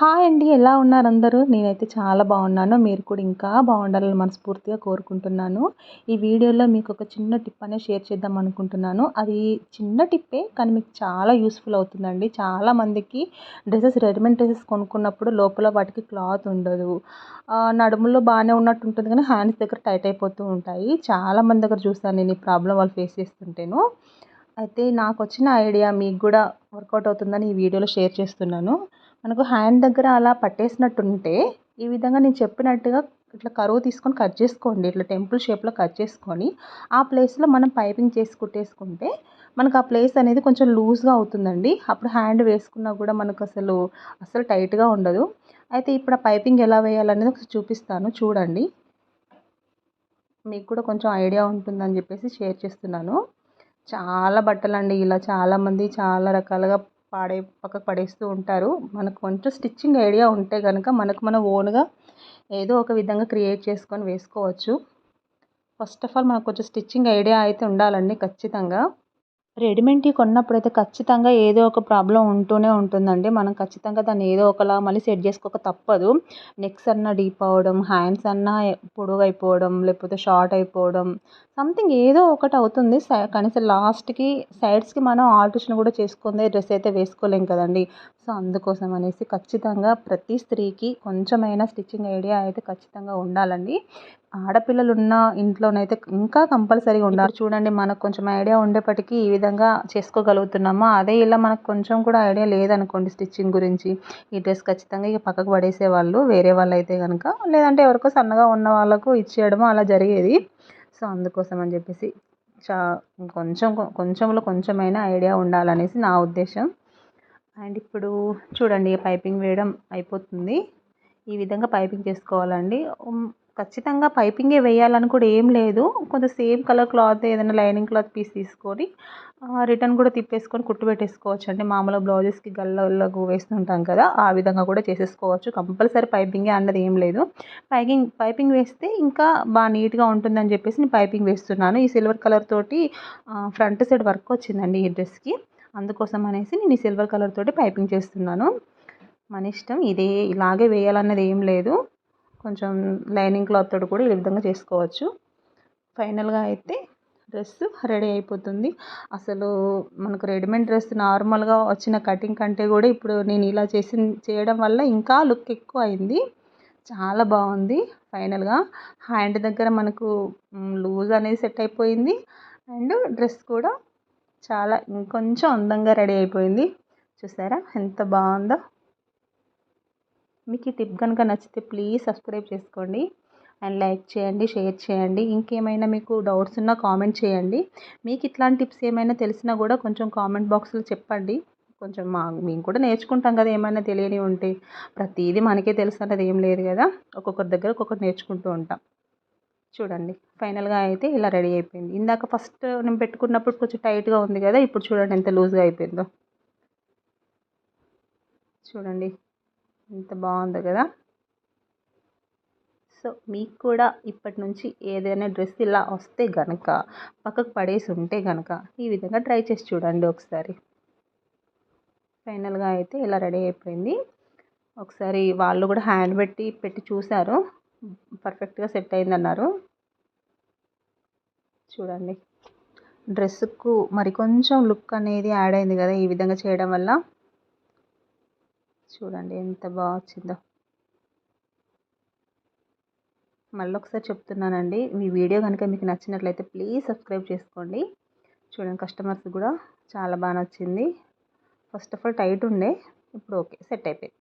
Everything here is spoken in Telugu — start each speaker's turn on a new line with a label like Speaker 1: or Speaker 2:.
Speaker 1: హాయ్ అండి ఎలా ఉన్నారు అందరూ? నేనైతే చాలా బాగున్నాను. మీరు కూడా ఇంకా బాగుండాలని మనస్ఫూర్తిగా కోరుకుంటున్నాను. ఈ వీడియోలో మీకు ఒక చిన్న టిప్ అనేది షేర్ చేద్దాం అనుకుంటున్నాను. అది చిన్న టిప్పే కానీ మీకు చాలా యూస్ఫుల్ అవుతుందండి. చాలామందికి డ్రెస్సెస్ రెడీమేడ్ డ్రెస్సెస్ కొనుక్కున్నప్పుడు లోపల వాటికి క్లాత్ ఉండదు. నడుములో బాగానే ఉన్నట్టు ఉంటుంది కానీ హ్యాండ్స్ దగ్గర టైట్ అయిపోతూ ఉంటాయి. చాలామంది దగ్గర చూస్తాను నేను ఈ ప్రాబ్లం వాళ్ళు ఫేస్ చేస్తుంటేను. అయితే నాకు వచ్చిన ఐడియా మీకు కూడా వర్కౌట్ అవుతుందని ఈ వీడియోలో షేర్ చేస్తున్నాను. మనకు హ్యాండ్ దగ్గర అలా పట్టేసినట్టుంటే ఈ విధంగా నేను చెప్పినట్టుగా ఇట్లా కరువు తీసుకొని కట్ చేసుకోండి. ఇట్లా టెంపుల్ షేప్లో కట్ చేసుకొని ఆ ప్లేస్లో మనం పైపింగ్ చేసి కుట్టేసుకుంటే మనకు ఆ ప్లేస్ అనేది కొంచెం లూజ్గా అవుతుందండి. అప్పుడు హ్యాండ్ వేసుకున్నా కూడా మనకు అసలు అసలు టైట్గా ఉండదు. అయితే ఇప్పుడు ఆ పైపింగ్ ఎలా వేయాలనేది ఒకసారి చూపిస్తాను. చూడండి. మీకు కూడా కొంచెం ఐడియా ఉంటుందని చెప్పేసి షేర్ చేస్తున్నాను. చాలా బట్టలండి. ఇలా చాలామంది చాలా రకాలుగా పాడే పక్కకు పడేస్తూ ఉంటారు. మనకు కొంచెం స్టిచ్చింగ్ ఐడియా ఉంటే కనుక మనకు మన ఓన్గా ఏదో ఒక విధంగా క్రియేట్ చేసుకొని వేసుకోవచ్చు. ఫస్ట్ ఆఫ్ ఆల్ మనకు కొంచెం స్టిచ్చింగ్ ఐడియా అయితే ఉండాలండి ఖచ్చితంగా. రెడీమేడ్కి కొన్నప్పుడు అయితే ఖచ్చితంగా ఏదో ఒక ప్రాబ్లం ఉంటూనే ఉంటుందండి. మనం ఖచ్చితంగా దాన్ని ఏదో ఒకలా మళ్ళీ సెట్ చేసుకోక తప్పదు. నెక్స్ అన్న డీప్ అవ్వడం హ్యాండ్స్ అన్న పొడవు అయిపోవడం లేకపోతే షార్ట్ అయిపోవడం సంథింగ్ ఏదో ఒకటి అవుతుంది. కనీసం లాస్ట్కి సైడ్స్కి మనం ఆల్టరేషన్ కూడా చేసుకుందే డ్రెస్ అయితే వేసుకోలేం కదండి. సో అందుకోసం అనేసి ఖచ్చితంగా ప్రతి స్త్రీకి కొంచెమైనా స్టిచ్చింగ్ ఐడియా అయితే ఖచ్చితంగా ఉండాలండి. ఆడపిల్లలు ఉన్న ఇంట్లోనైతే ఇంకా కంపల్సరీగా ఉండాలి. చూడండి మనకు కొంచెం ఐడియా ఉండేప్పటికీ ఈ విధంగా చేసుకోగలుగుతున్నామో? అదే ఇలా మనకు కొంచెం కూడా ఐడియా లేదనుకోండి స్టిచ్చింగ్ గురించి. ఈ డ్రెస్ ఖచ్చితంగా ఇక పక్కకు పడేసే వాళ్ళు వేరే వాళ్ళు అయితే కనుక లేదంటే ఎవరికో సన్నగా ఉన్న వాళ్ళకు ఇచ్చేయడము అలా జరిగేది. సో అందుకోసం అని చెప్పేసి చా కొంచెం కొంచెంలో కొంచెమైనా ఐడియా ఉండాలనేసి నా ఉద్దేశం. అండ్ ఇప్పుడు చూడండి పైపింగ్ వేయడం అయిపోతుంది. ఈ విధంగా పైపింగ్ చేసుకోవాలండి. ఖచ్చితంగా పైపింగే వేయాలని కూడా ఏం లేదు. కొంచెం సేమ్ కలర్ క్లాత్ ఏదైనా లైనింగ్ క్లాత్ పీస్ తీసుకొని రిటర్న్ కూడా తిప్పేసుకొని కుట్టు పెట్టేసుకోవచ్చు. అండి మామూలుగా బ్లౌజెస్కి గల్లకు వేస్తుంటాం కదా ఆ విధంగా కూడా చేసేసుకోవచ్చు. కంపల్సరీ పైపింగే అన్నది ఏం లేదు. పైపింగ్ పైపింగ్ వేస్తే ఇంకా బాగా నీట్గా ఉంటుందని చెప్పేసి నేను పైపింగ్ వేస్తున్నాను. ఈ సిల్వర్ కలర్ తోటి ఫ్రంట్ సైడ్ వర్క్ వచ్చిందండి ఈ డ్రెస్కి. అందుకోసం అనేసి నేను ఈ సిల్వర్ కలర్ తోటి పైపింగ్ చేస్తున్నాను. మన ఇష్టం ఇదే ఇలాగే వేయాలన్నది ఏం లేదు. కొంచెం లైనింగ్ క్లాత్ తోటి కూడా ఈ విధంగా చేసుకోవచ్చు. ఫైనల్గా అయితే డ్రెస్ రెడీ అయిపోతుంది. అసలు మనకు రెడీమేడ్ డ్రెస్ నార్మల్గా వచ్చిన కటింగ్ కంటే కూడా ఇప్పుడు నేను ఇలా చేసి చేయడం వల్ల ఇంకా లుక్ ఎక్కువ అయింది. చాలా బాగుంది. ఫైనల్గా హ్యాండ్ దగ్గర మనకు లూజ్ అనేది సెట్ అయిపోయింది. అండ్ డ్రెస్ కూడా చాలా ఇంకొంచెం అందంగా రెడీ అయిపోయింది. చూసారా? ఎంత బాగుందో. మీకు ఈ టిప్ కనుక నచ్చితే ప్లీజ్ సబ్స్క్రైబ్ చేసుకోండి. అండ్ లైక్ చేయండి షేర్ చేయండి. ఇంకేమైనా మీకు డౌట్స్ ఉన్నా కామెంట్ చేయండి. మీకు ఇట్లాంటి టిప్స్ ఏమైనా తెలిసినా కూడా కొంచెం కామెంట్ బాక్స్లో చెప్పండి. కొంచెం మా మేము కూడా నేర్చుకుంటాం కదా ఏమైనా తెలియని ఉంటే. ప్రతిదీ మనకే తెలుసు అన్నది ఏం లేదు కదా. ఒక్కొక్కరి దగ్గర ఒక్కొక్కటి నేర్చుకుంటూ ఉంటాం. చూడండి. ఫైనల్గా అయితే ఇలా రెడీ అయిపోయింది. ఇందాక ఫస్ట్ నేను పెట్టుకున్నప్పుడు కొంచెం టైట్గా ఉంది కదా. ఇప్పుడు చూడండి ఎంత లూజ్గా అయిపోయిందో. చూడండి. ఎంత బాగుందో కదా. సో మీకు కూడా ఇప్పటి నుంచి ఏదైనా డ్రెస్ ఇలా వస్తే కనుక పక్కకు పడేసి ఉంటే కనుక ఈ విధంగా ట్రై చేసి చూడండి ఒకసారి. ఫైనల్గా అయితే ఇలా రెడీ అయిపోయింది. ఒకసారి వాళ్ళు కూడా హ్యాండ్ పెట్టి పెట్టి చూశారు. పర్ఫెక్ట్గా సెట్ అయిందన్నారు. చూడండి. డ్రెస్కు మరి కొంచెం లుక్ అనేది యాడ్ అయింది కదా ఈ విధంగా చేయడం వల్ల. చూడండి ఎంత బాగా వచ్చిందో. మళ్ళీ ఒకసారి చెప్తున్నానండి మీ వీడియో కనుక మీకు నచ్చినట్లయితే ప్లీజ్ సబ్స్క్రైబ్ చేసుకోండి. చూడండి కస్టమర్స్ కూడా చాలా బాగా నచ్చింది. ఫస్ట్ ఆఫ్ ఆల్ టైట్ ఉండే ఇప్పుడు ఓకే సెట్ అయిపోయింది.